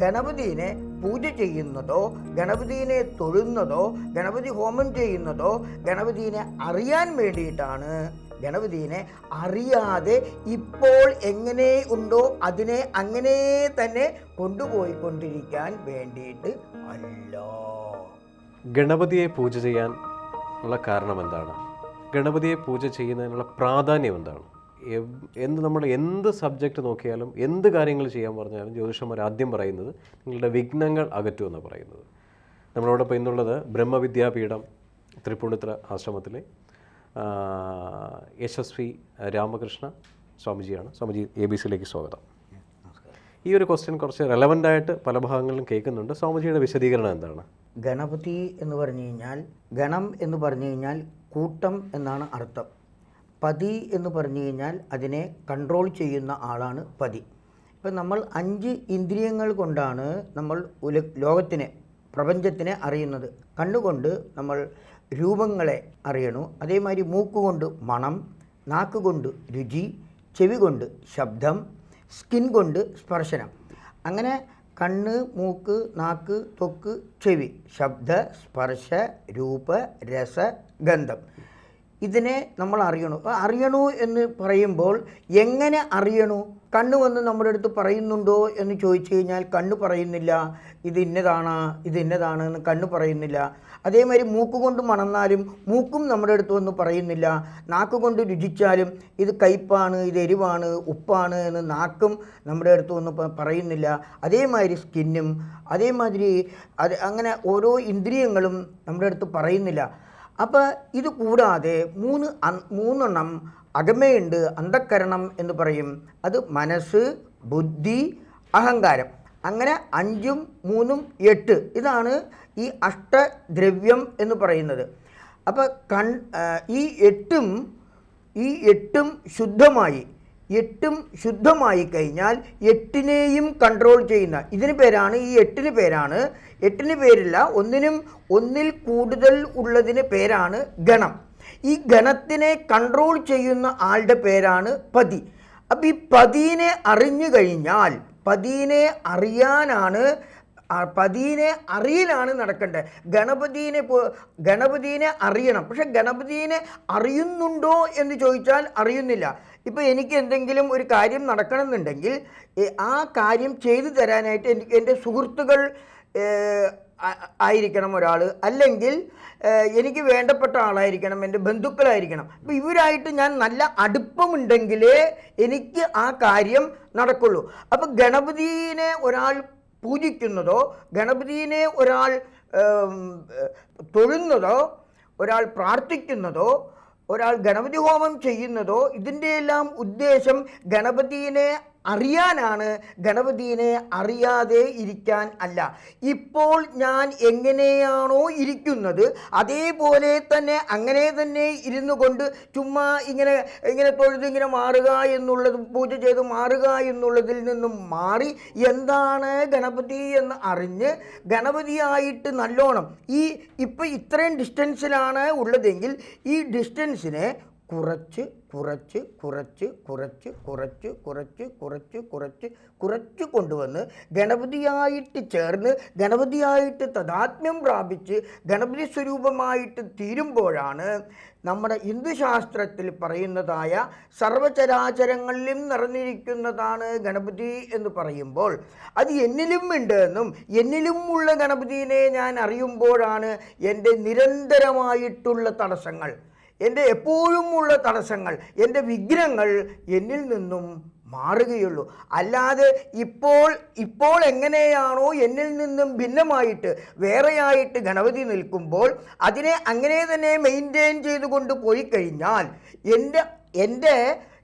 ഗണപതിനെ പൂജ ചെയ്യുന്നതോ ഗണപതിനെ തൊഴുന്നതോ ഗണപതി ഹോമം ചെയ്യുന്നതോ ഗണപതിനെ അറിയാൻ വേണ്ടിയിട്ടാണ്. ഗണപതിനെ അറിയാതെ ഇപ്പോൾ എങ്ങനെ ഉണ്ടോ അതിനെ അങ്ങനെ തന്നെ കൊണ്ടുപോയിക്കൊണ്ടിരിക്കാൻ വേണ്ടിയിട്ട് അല്ല. ഗണപതിയെ പൂജ ചെയ്യാൻ ഉള്ള കാരണം എന്താണ് ഗണപതിയെ പൂജ ചെയ്യുന്നതിനുള്ള പ്രാധാന്യം എന്താണ്? എന്ത് നമ്മൾ എന്ത് സബ്ജക്റ്റ് നോക്കിയാലും എന്ത് കാര്യങ്ങൾ ചെയ്യാൻ പറഞ്ഞാലും ജ്യോതിഷന്മാർ ആദ്യം പറയുന്നത് നിങ്ങളുടെ വിഘ്നങ്ങൾ അകറ്റുമെന്നാണ് പറയുന്നത്. നമ്മളോടൊപ്പം ഇന്നുള്ളത് ബ്രഹ്മവിദ്യാപീഠം തൃപ്പൂണിത്ര ആശ്രമത്തിലെ യശസ്വി രാമകൃഷ്ണ സ്വാമിജിയാണ്. സ്വാമിജി എ ബി സിയിലേക്ക് സ്വാഗതം. ഈ ഒരു ക്വസ്റ്റ്യൻ കുറച്ച് റെലവന്റ് ആയിട്ട് പല ഭാഗങ്ങളിലും കേൾക്കുന്നുണ്ട്. സ്വാമിജിയുടെ വിശദീകരണം എന്താണ്? ഗണപതി എന്ന് പറഞ്ഞു കഴിഞ്ഞാൽ ഗണം എന്ന് പറഞ്ഞു കഴിഞ്ഞാൽ കൂട്ടം എന്നാണ് അർത്ഥം. പതി എന്ന് പറഞ്ഞു കഴിഞ്ഞാൽ അതിനെ കൺട്രോൾ ചെയ്യുന്ന ആളാണ് പതി. ഇപ്പം നമ്മൾ അഞ്ച് ഇന്ദ്രിയങ്ങൾ കൊണ്ടാണ് നമ്മൾ ലോകത്തിനെ പ്രപഞ്ചത്തിനെ അറിയുന്നത്. കണ്ണുകൊണ്ട് നമ്മൾ രൂപങ്ങളെ അറിയണു. അതേമാതിരി മൂക്കുകൊണ്ട് മണം നാക്കുകൊണ്ട് രുചി ചെവി കൊണ്ട് ശബ്ദം സ്കിൻ കൊണ്ട് സ്പർശനം. അങ്ങനെ കണ്ണ് മൂക്ക് നാക്ക് തൊക്ക് ചെവി ശബ്ദ സ്പർശ രൂപ രസ ഗന്ധം. ഇതിനെ നമ്മൾ അറിയണു. അറിയണു എന്ന് പറയുമ്പോൾ എങ്ങനെ അറിയണു? കണ്ണ് വന്ന് നമ്മുടെ അടുത്ത് പറയുന്നുണ്ടോ എന്ന് ചോദിച്ചു കഴിഞ്ഞാൽ കണ്ണ് പറയുന്നില്ല ഇത് ഇന്നതാണ് ഇത് ഇന്നതാണ് എന്ന് കണ്ണ് പറയുന്നില്ല. അതേമാതിരി മൂക്ക് കൊണ്ട് മണന്നാലും മൂക്കും നമ്മുടെ അടുത്ത് വന്ന് പറയുന്നില്ല. നാക്ക് കൊണ്ട് രുചിച്ചാലും ഇത് കയ്പാണ് ഇത് എരിവാണ് ഉപ്പാണ് എന്ന് നാക്കും നമ്മുടെ അടുത്ത് വന്ന് പറയുന്നില്ല. അതേമാതിരി സ്കിന്നും അതേമാതിരി അത് അങ്ങനെ ഓരോ ഇന്ദ്രിയങ്ങളും നമ്മുടെ അടുത്ത് പറയുന്നില്ല. അപ്പോൾ ഇത് കൂടാതെ മൂന്ന് മൂന്നെണ്ണം അകമയുണ്ട് അന്ധക്കരണം എന്ന് പറയും. അത് മനസ്സ് ബുദ്ധി അഹങ്കാരം. അങ്ങനെ അഞ്ചും മൂന്നും എട്ട്. ഇതാണ് ഈ അഷ്ടദ്രവ്യം എന്ന് പറയുന്നത്. അപ്പോൾ കൺ ഈ എട്ടും ഈ എട്ടും ശുദ്ധമായി എട്ടും ശുദ്ധമായി കഴിഞ്ഞാൽ എട്ടിനെയും കൺട്രോൾ ചെയ്യുന്ന ഇതിന് പേരാണ് ഈ എട്ടിന് പേരാണ് എട്ടിന് പേരില്ല ഒന്നിനും ഒന്നിൽ കൂടുതൽ ഉള്ളതിന് പേരാണ് ഗണം. ഈ ഗണത്തിനെ കൺട്രോൾ ചെയ്യുന്ന ആളുടെ പേരാണ് പതി. അപ്പം ഈ പതിനെ അറിഞ്ഞു കഴിഞ്ഞാൽ പതിനെ അറിയാനാണ് പതിനെ അറിയലാണ് നടക്കേണ്ടത്. ഗണപതിനെ ഗണപതിനെ അറിയണം. പക്ഷെ ഗണപതിനെ അറിയുന്നുണ്ടോ എന്ന് ചോദിച്ചാൽ അറിയുന്നില്ല. ഇപ്പോൾ എനിക്ക് എന്തെങ്കിലും ഒരു കാര്യം നടക്കണമെന്നുണ്ടെങ്കിൽ ആ കാര്യം ചെയ്തു തരാനായിട്ട് എനിക്ക് എന്റെ സുഹൃത്തുക്കൾ ആയിരിക്കണം ഒരാൾ അല്ലെങ്കിൽ എനിക്ക് വേണ്ടപ്പെട്ട ആളായിരിക്കണം എന്റെ ബന്ധുക്കളായിരിക്കണം. അപ്പോൾ ഇവരായിട്ട് ഞാൻ നല്ല അടുപ്പമുണ്ടെങ്കിലേ എനിക്ക് ആ കാര്യം നടക്കുള്ളൂ. അപ്പോൾ ഗണപതിനെ ഒരാൾ പൂജിക്കുന്നതോ ഗണപതിനെ ഒരാൾ തൊഴുന്നതോ ഒരാൾ പ്രാർത്ഥിക്കുന്നതോ ഒരാൾ ഗണപതി ഹോമം ചെയ്യുന്നതോ ഇതിന്റെയെല്ലാം ഉദ്ദേശം ഗണപതിനെ അറിയാനാണ് ഗണപതിയെ അറിയാതെ ഇരിക്കാൻ അല്ല. ഇപ്പോൾ ഞാൻ എങ്ങനെയാണോ ഇരിക്കുന്നത് അതേപോലെ തന്നെ അങ്ങനെ തന്നെ ഇരുന്നു കൊണ്ട് ചുമ്മാ ഇങ്ങനെ ഇങ്ങനെ തൊഴുത് ഇങ്ങനെ മാറുക എന്നുള്ളത് പൂജ ചെയ്ത് മാറുക എന്നുള്ളതിൽ നിന്നും മാറി എന്താണ് ഗണപതി എന്ന് അറിഞ്ഞ് ഗണപതിയായിട്ട് നല്ലോണം ഈ ഇപ്പം ഇത്രയും ഡിസ്റ്റൻസിലാണ് ഉള്ളതെങ്കിൽ ഈ ഡിസ്റ്റൻസിനെ കുറച്ച് കുറച്ച് കുറച്ച് കുറച്ച് കുറച്ച് കുറച്ച് കുറച്ച് കുറച്ച് കുറച്ച് കൊണ്ടുവന്ന് ഗണപതിയായിട്ട് ചേർന്ന് ഗണപതിയായിട്ട് തദാത്മ്യം പ്രാപിച്ച് ഗണപതി സ്വരൂപമായിട്ട് തീരുമ്പോഴാണ് നമ്മുടെ ഹിന്ദുശാസ്ത്രത്തിൽ പറയുന്നതായ സർവചരാചരങ്ങളിലും നിറഞ്ഞിരിക്കുന്നതാണ് ഗണപതി എന്ന് പറയുമ്പോൾ അത് എന്നിലും ഉണ്ട് എന്നും എന്നിലും ഉള്ള ഗണപതിയെ ഞാൻ അറിയുമ്പോഴാണ് എന്റെ നിരന്തരമായിട്ടുള്ള തടസ്സങ്ങൾ. എന്റെ എപ്പോഴും ഉള്ള തടസ്സങ്ങൾ എന്റെ വിഘ്നങ്ങൾ എന്നിൽ നിന്നും മാറുകയുള്ളൂ. അല്ലാതെ ഇപ്പോൾ ഇപ്പോൾ എങ്ങനെയാണോ എന്നിൽ നിന്നും ഭിന്നമായിട്ട് വേറെയായിട്ട് ഗണപതി നിൽക്കുമ്പോൾ അതിനെ അങ്ങനെ തന്നെ മെയിന്റെയിൻ ചെയ്തുകൊണ്ട് പോയി കഴിഞ്ഞാൽ എന്റെ എന്റെ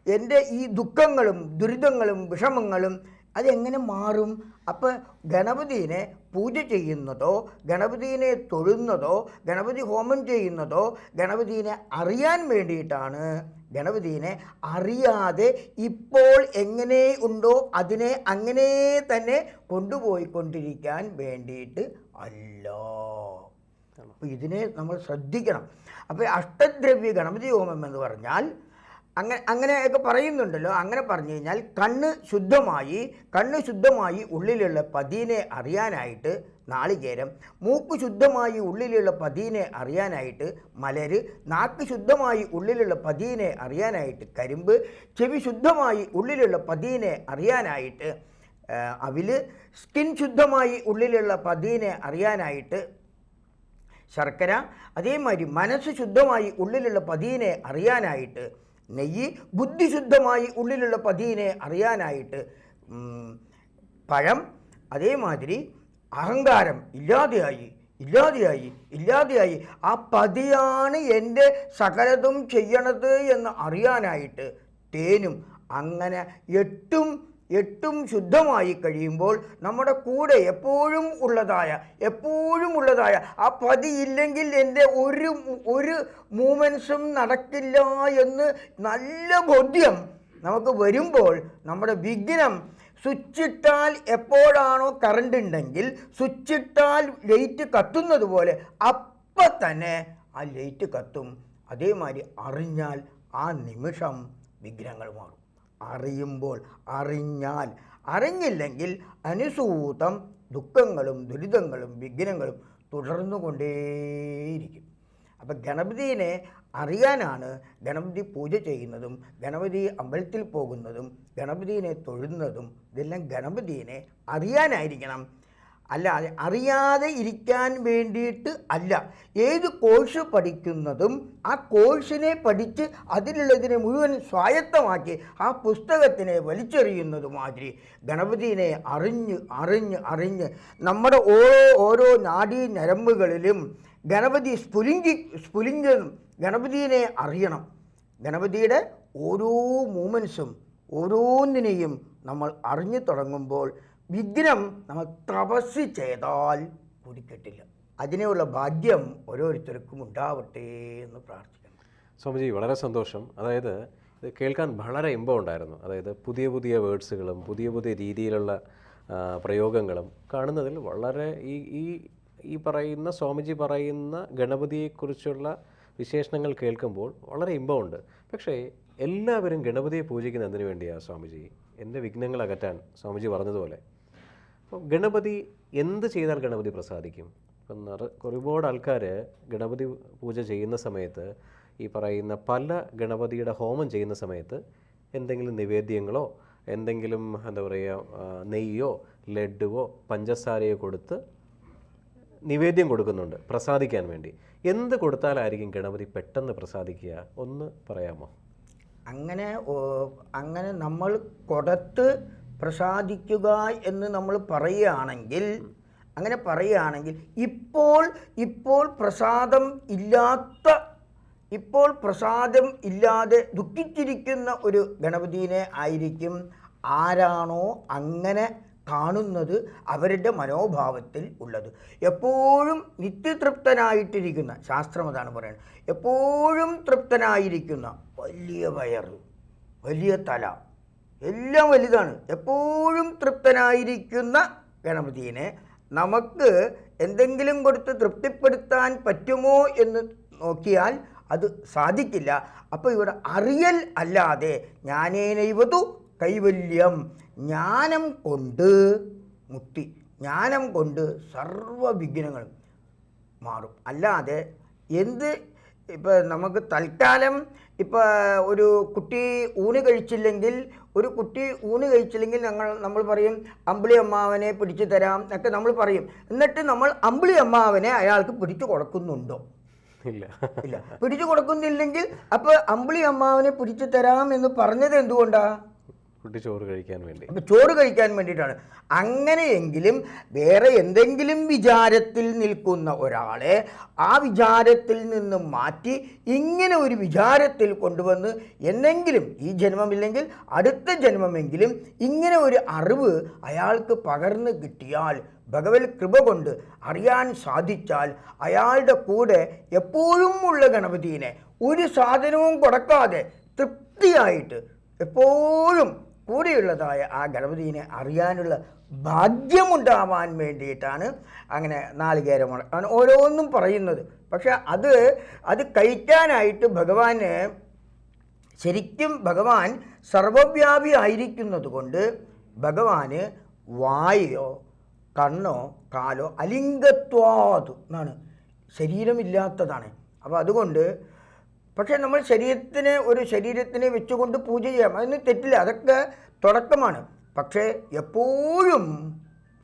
എന്റെ ഈ ദുഃഖങ്ങളും ദുരിതങ്ങളും വിഷമങ്ങളും അതെങ്ങനെ മാറും? അപ്പോൾ ഗണപതിനെ പൂജ ചെയ്യുന്നതോ ഗണപതിനെ തൊഴുന്നതോ ഗണപതി ഹോമം ചെയ്യുന്നതോ ഗണപതിനെ അറിയാൻ വേണ്ടിയിട്ടാണ്. ഗണപതിനെ അറിയാതെ ഇപ്പോൾ എങ്ങനെ ഉണ്ടോ അതിനെ അങ്ങനെ തന്നെ കൊണ്ടുപോയിക്കൊണ്ടിരിക്കാൻ വേണ്ടിയിട്ട് അല്ല. അപ്പോൾ ഇതിനെ നമ്മൾ ശ്രദ്ധിക്കണം. അപ്പോൾ അഷ്ടദ്രവ്യ ഗണപതി ഹോമം എന്ന് പറഞ്ഞാൽ അങ്ങനെ അങ്ങനെയൊക്കെ പറയുന്നുണ്ടല്ലോ. അങ്ങനെ പറഞ്ഞു കഴിഞ്ഞാൽ കണ്ണ് ശുദ്ധമായി കണ്ണ് ശുദ്ധമായി ഉള്ളിലുള്ള പതിനെ അറിയാനായിട്ട് നാളികേരം മൂക്ക് ശുദ്ധമായി ഉള്ളിലുള്ള പതിനെ അറിയാനായിട്ട് മലര് നാക്ക് ശുദ്ധമായി ഉള്ളിലുള്ള പതിനെ അറിയാനായിട്ട് കരിമ്പ് ചെവി ശുദ്ധമായി ഉള്ളിലുള്ള പതിനെ അറിയാനായിട്ട് അവിൽ സ്കിൻ ശുദ്ധമായി ഉള്ളിലുള്ള പതിനെ അറിയാനായിട്ട് ശർക്കര അതേമാതിരി മനസ്സ് ശുദ്ധമായി ഉള്ളിലുള്ള പതിനെ അറിയാനായിട്ട് നെയ്യ് ബുദ്ധിശുദ്ധമായി ഉള്ളിലുള്ള പതിയെ അറിയാനായിട്ട് പഴം അതേമാതിരി അഹങ്കാരം ഇല്ലാതെയായി ഇല്ലാതെയായി ഇല്ലാതെയായി. ആ പതിയാണ് എന്റെ സകലതും ചെയ്യണത് എന്ന് അറിയാനായിട്ട് തേനും അങ്ങനെ എട്ടും എട്ടും ശുദ്ധമായി കഴിയുമ്പോൾ നമ്മുടെ കൂടെ എപ്പോഴും ഉള്ളതായ എപ്പോഴും ഉള്ളതായ ആ പതി ഇല്ലെങ്കിൽ എന്റെ ഒരു ഒരു മൂമെൻസും നടക്കില്ല എന്ന് നല്ല ബോധ്യം നമുക്ക് വരുമ്പോൾ നമ്മുടെ വിഘ്നം സ്വിച്ചിട്ടാൽ എപ്പോഴാണോ കറണ്ട് ഉണ്ടെങ്കിൽ സ്വിച്ചിട്ടാൽ ലൈറ്റ് കത്തുന്നത് പോലെ അപ്പം തന്നെ ആ ലൈറ്റ് കത്തും. അതേമാതിരി അറിഞ്ഞാൽ ആ നിമിഷം വിഘ്നങ്ങൾ മാറും. അറിയുമ്പോൾ അറിഞ്ഞാൽ അറിഞ്ഞില്ലെങ്കിൽ അനുസൂതം ദുഃഖങ്ങളും ദുരിതങ്ങളും വിഘ്നങ്ങളും തുടർന്നു കൊണ്ടേയിരിക്കും അപ്പം ഗണപതിനെ അറിയാനാണ് ഗണപതി പൂജ ചെയ്യുന്നതും ഗണപതി അമ്പലത്തിൽ പോകുന്നതും ഗണപതിനെ തൊഴുന്നതും ഇതെല്ലാം ഗണപതിയെ അറിയാനായിരിക്കണം. അല്ലാതെ അറിയാതെ ഇരിക്കാൻ വേണ്ടിയിട്ട് അല്ല. ഏത് കോഴ്സ് പഠിക്കുന്നതും ആ കോഴ്സിനെ പഠിച്ച് അതിലുള്ളതിനെ മുഴുവൻ സ്വായത്തമാക്കി ആ പുസ്തകത്തിനെ വലിച്ചെറിയുന്നതുമാതിരി ഗണപതിനെ അറിഞ്ഞ് അറിഞ്ഞ് അറിഞ്ഞ് നമ്മുടെ ഓരോ ഓരോ നാഡീ ഞരമ്പുകളിലും ഗണപതി സ്ഫുലിംഗി സ്ഫുലിംഗം ഗണപതിയെ അറിയണം. ഗണപതിയുടെ ഓരോ മൂമെൻസും ഓരോന്നിനെയും നമ്മൾ അറിഞ്ഞു തുടങ്ങുമ്പോൾ വിഘ്നം നമ്മൾ തപസ് ചെയ്താൽ കുടിക്കട്ടില്ല അതിനുള്ള ഭാഗ്യം ഓരോരുത്തർക്കും ഉണ്ടാവട്ടെ എന്ന് പ്രാർത്ഥിക്കുന്നു. സ്വാമിജി വളരെ സന്തോഷം. അതായത് ഇത് കേൾക്കാൻ വളരെ ഇമ്പം ഉണ്ടായിരുന്നു. അതായത് പുതിയ പുതിയ വേർഡ്സുകളും പുതിയ പുതിയ രീതിയിലുള്ള പ്രയോഗങ്ങളും കാണുന്നതിൽ വളരെ ഈ ഈ ഈ പറയുന്ന സ്വാമിജി പറയുന്ന ഗണപതിയെക്കുറിച്ചുള്ള വിശേഷണങ്ങൾ കേൾക്കുമ്പോൾ വളരെ ഇമ്പമുണ്ട് പക്ഷേ എല്ലാവരും ഗണപതിയെ പൂജിക്കുന്ന എന്തിനു വേണ്ടിയാണ് സ്വാമിജി? എന്റെ വിഘ്നങ്ങൾ അകറ്റാൻ സ്വാമിജി പറഞ്ഞതുപോലെ. അപ്പോൾ ഗണപതി എന്ത് ചെയ്താൽ ഗണപതി പ്രസാദിക്കും? ഇപ്പം നിറ ഒരുപാട് ആൾക്കാർ ഗണപതി പൂജ ചെയ്യുന്ന സമയത്ത് ഈ പറയുന്ന പല ഗണപതിയുടെ ഹോമം ചെയ്യുന്ന സമയത്ത് എന്തെങ്കിലും നിവേദ്യങ്ങളോ എന്തെങ്കിലും എന്താ പറയുക നെയ്യോ ലഡുവോ പഞ്ചസാരയോ കൊടുത്ത് നിവേദ്യം കൊടുക്കുന്നുണ്ട് പ്രസാദിക്കാൻ വേണ്ടി. എന്ത് കൊടുത്താലായിരിക്കും ഗണപതി പെട്ടെന്ന് പ്രസാദിക്കുക? ഒന്ന് പറയാമോ? അങ്ങനെ അങ്ങനെ നമ്മൾ കൊടുത്ത് പ്രസാദിക്കുക എന്ന് നമ്മൾ പറയുകയാണെങ്കിൽ അങ്ങനെ പറയുകയാണെങ്കിൽ ഇപ്പോൾ ഇപ്പോൾ പ്രസാദം ഇല്ലാത്ത ഇപ്പോൾ പ്രസാദം ഇല്ലാതെ ദുഃഖിച്ചിരിക്കുന്ന ഒരു ഗണപതിനെ ആയിരിക്കും ആരാണോ അങ്ങനെ കാണുന്നത് അവരുടെ മനോഭാവത്തിൽ ഉള്ളത്. എപ്പോഴും നിത്യതൃപ്തനായിട്ടിരിക്കുന്ന ശാസ്ത്രം അതാണ് പറയുന്നത് എപ്പോഴും തൃപ്തനായിരിക്കുന്ന വലിയ വയറ് വലിയ തല എല്ലാം വലുതാണ്. എപ്പോഴും തൃപ്തനായിരിക്കുന്ന ഗണപതിയെ നമുക്ക് എന്തെങ്കിലും കൊടുത്ത് തൃപ്തിപ്പെടുത്താൻ പറ്റുമോ എന്ന് നോക്കിയാൽ അത് സാധിക്കില്ല. അപ്പോൾ ഇവിടെ അറിയൽ അല്ലാതെ ജ്ഞാനേനൈവതു കൈവല്യം. ജ്ഞാനം കൊണ്ട് മുക്തി ജ്ഞാനം കൊണ്ട് സർവ വിഘ്നങ്ങളും മാറും. അല്ലാതെ എന്ത് ഇപ്പോൾ നമുക്ക് തൽക്കാലം ഇപ്പോൾ ഒരു കുട്ടി ഊണ് കഴിച്ചില്ലെങ്കിൽ ഒരു കുട്ടി ഊണ് കഴിച്ചില്ലെങ്കിൽ ഞങ്ങൾ നമ്മൾ പറയും അമ്പിളി അമ്മാവനെ പിടിച്ചു തരാം എന്നൊക്കെ നമ്മൾ പറയും. എന്നിട്ട് നമ്മൾ അമ്പിളി അമ്മാവനെ അയാൾക്ക് പിടിച്ചു കൊടുക്കുന്നുണ്ടോ? ഇല്ല. ഇല്ല. പിടിച്ചു കൊടുക്കുന്നില്ലെങ്കിൽ അപ്പോൾ അമ്പിളി അമ്മാവനെ പിടിച്ചു തരാം എന്ന് പറഞ്ഞത് എന്തുകൊണ്ടാ? കുട്ടി ചോറ് കഴിക്കാൻ വേണ്ടി. ചോറ് കഴിക്കാൻ വേണ്ടിയിട്ടാണ്. അങ്ങനെയെങ്കിലും വേറെ എന്തെങ്കിലും വിചാരത്തിൽ നിൽക്കുന്ന ഒരാളെ ആ വിചാരത്തിൽ നിന്ന് മാറ്റി ഇങ്ങനെ ഒരു വിചാരത്തിൽ കൊണ്ടുവന്ന് എന്നെങ്കിലും ഈ ജന്മമില്ലെങ്കിൽ അടുത്ത ജന്മമെങ്കിലും ഇങ്ങനെ ഒരു അറിവ് അയാൾക്ക് പകർന്നു കിട്ടിയാൽ ഭഗവൽ കൃപ കൊണ്ട് അറിയാൻ സാധിച്ചാൽ അയാളുടെ കൂടെ എപ്പോഴും ഉള്ള ഗണപതിയെ ഒരു സാധനവും കൊടുക്കാതെ തൃപ്തിയായിട്ട് എപ്പോഴും കൂടെയുള്ളതായ ആ ഗണപതിനെ അറിയാനുള്ള ഭാഗ്യമുണ്ടാവാൻ വേണ്ടിയിട്ടാണ് അങ്ങനെ നാളികേരമുള അങ്ങനെ ഓരോന്നും പറയുന്നത്. പക്ഷെ അത് അത് കഴിക്കാനായിട്ട് ഭഗവാന് ശരിക്കും ഭഗവാൻ സർവവ്യാപി ആയിരിക്കുന്നത് കൊണ്ട് ഭഗവാന് വായോ കണ്ണോ കാലോ അലിംഗത്വാതു എന്നാണ്. ശരീരമില്ലാത്തതാണ്. അപ്പോൾ അതുകൊണ്ട് പക്ഷേ നമ്മൾ ശരീരത്തിന് ഒരു ശരീരത്തിനെ വെച്ചുകൊണ്ട് പൂജ ചെയ്യാം. അതിന് തെറ്റില്ല. അതൊക്കെ തുടക്കമാണ്. പക്ഷേ എപ്പോഴും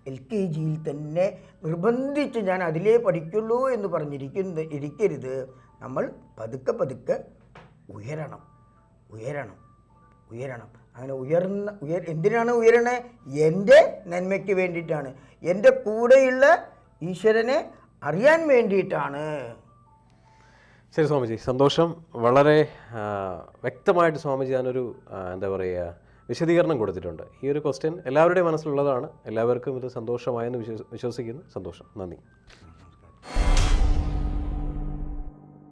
എൽ കെ ജിയിൽ തന്നെ നിർബന്ധിച്ച് ഞാൻ അതിലേ പഠിക്കുള്ളൂ എന്ന് പറഞ്ഞിരിക്കുന്ന ഇരിക്കരുത്. നമ്മൾ പതുക്കെ പതുക്കെ ഉയരണം. ഉയരണം. ഉയരണം. അങ്ങനെ ഉയർന്ന ഉയർ എന്തിനാണ് ഉയരണേ? എന്റെ നന്മയ്ക്ക് വേണ്ടിയിട്ടാണ്. എന്റെ കൂടെയുള്ള ഈശ്വരനെ അറിയാൻ വേണ്ടിയിട്ടാണ്. ശരി സ്വാമിജി സന്തോഷം. വളരെ വ്യക്തമായിട്ട് സ്വാമിജി ഞാനൊരു എന്താ പറയുക വിശദീകരണം കൊടുത്തിട്ടുണ്ട്. ഈ ഒരു ക്വസ്റ്റ്യൻ എല്ലാവരുടെയും മനസ്സിലുള്ളതാണ്. എല്ലാവർക്കും ഇത് സന്തോഷമായെന്ന് വിശ്വസിക്കുന്നു. സന്തോഷം. നന്ദി.